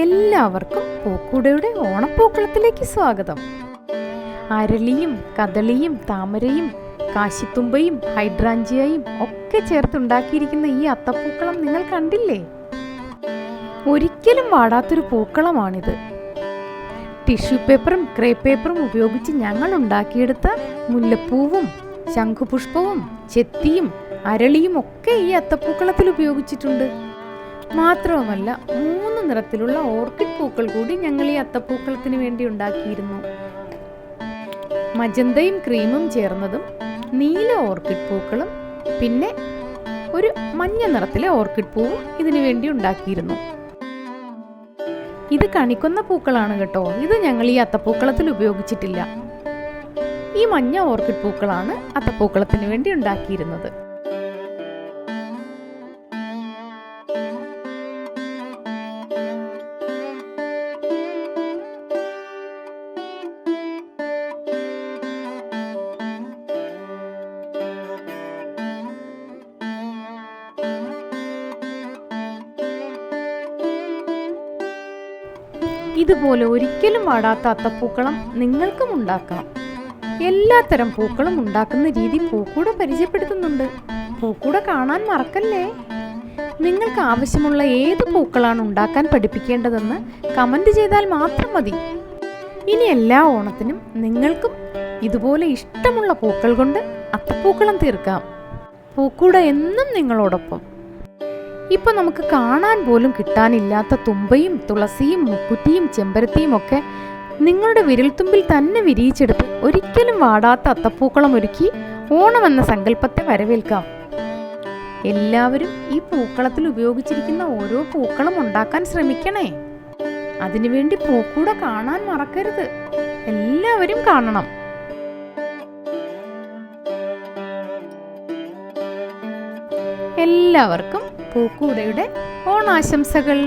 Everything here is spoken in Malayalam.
എല്ലാവർക്കും പൂക്കൂടയുടെ ഓണപ്പൂക്കളത്തിലേക്ക് സ്വാഗതം. അരളിയും കദളിയും താമരയും കാശിത്തുമ്പയും ഹൈഡ്രാഞ്ചിയയും ഒക്കെ ചേർത്തുണ്ടാക്കിയിരിക്കുന്ന ഈ അത്തപ്പൂക്കളം നിങ്ങൾ കണ്ടില്ലേ? ഒരിക്കലും വാടാത്തൊരു പൂക്കളമാണിത്. ടിഷ്യൂ പേപ്പറും ക്രേ പേപ്പറും ഉപയോഗിച്ച് ഞങ്ങൾ ഉണ്ടാക്കിയെടുത്ത മുല്ലപ്പൂവും ശംഖുപുഷ്പവും ചെത്തിയും അരളിയും ഒക്കെ ഈ അത്തപ്പൂക്കളത്തിൽ ഉപയോഗിച്ചിട്ടുണ്ട്. മാത്രവുമല്ല നിറത്തിലുള്ള ഓർക്കിഡ് പൂക്കൾ കൂടി ഞങ്ങൾ ഈ അത്തപ്പൂക്കളത്തിന് വേണ്ടി ഉണ്ടാക്കിയിരുന്നു. മജന്തയും ക്രീമും ചേർന്നതും നീല ഓർക്കിഡ് പൂക്കളും പിന്നെ ഒരു മഞ്ഞ നിറത്തിലെ ഓർക്കിഡ് പൂവും ഇതിനു വേണ്ടി ഉണ്ടാക്കിയിരുന്നു. ഇത് കണിക്കുന്ന പൂക്കളാണ് കേട്ടോ. ഇത് ഞങ്ങൾ ഈ അത്തപ്പൂക്കളത്തിൽ ഉപയോഗിച്ചിട്ടില്ല. ഈ മഞ്ഞ ഓർക്കിഡ് പൂക്കളാണ് അത്തപ്പൂക്കളത്തിന് വേണ്ടി ഉണ്ടാക്കിയിരുന്നത്. ഇതുപോലെ ഒരിക്കലും വാടാത്ത അത്തപ്പൂക്കളം നിങ്ങൾക്കും ഉണ്ടാക്കാം. എല്ലാത്തരം പൂക്കളും ഉണ്ടാക്കുന്ന രീതി പൂക്കൂട പരിചയപ്പെടുത്തുന്നുണ്ട്. പൂക്കൂട കാണാൻ മറക്കല്ലേ? നിങ്ങൾക്ക് ആവശ്യമുള്ള ഏത് പൂക്കളാണ് ഉണ്ടാക്കാൻ പഠിപ്പിക്കേണ്ടതെന്ന് കമന്റ് ചെയ്താൽ മാത്രം മതി. ഇനി എല്ലാ ഓണത്തിനും നിങ്ങൾക്കും ഇതുപോലെ ഇഷ്ടമുള്ള പൂക്കൾ കൊണ്ട് അത്തപ്പൂക്കളം തീർക്കാം. പൂക്കൂട എന്നും നിങ്ങളോടൊപ്പം. ഇപ്പൊ നമുക്ക് കാണാൻ പോലും കിട്ടാനില്ലാത്ത തുമ്പയും തുളസിയും മുക്കുറ്റിയും ചെമ്പരത്തിയും ഒക്കെ നിങ്ങളുടെ വിരൽത്തുമ്പിൽ തന്നെ വിരിയിച്ചെടുത്ത് ഒരിക്കലും വാടാത്ത അത്തപ്പൂക്കളം ഒരുക്കി ഓണം എന്ന സങ്കല്പത്തെ വരവേൽക്കാം. എല്ലാവരും ഈ പൂക്കളത്തിൽ ഉപയോഗിച്ചിരിക്കുന്ന ഓരോ പൂക്കളും ഉണ്ടാക്കാൻ ശ്രമിക്കണേ. അതിനുവേണ്ടി പൂക്കൂടെ കാണാൻ മറക്കരുത്. എല്ലാവരും കാണണം. എല്ലാവർക്കും പൂക്കൂടയുടെ ഓണാശംസകൾ.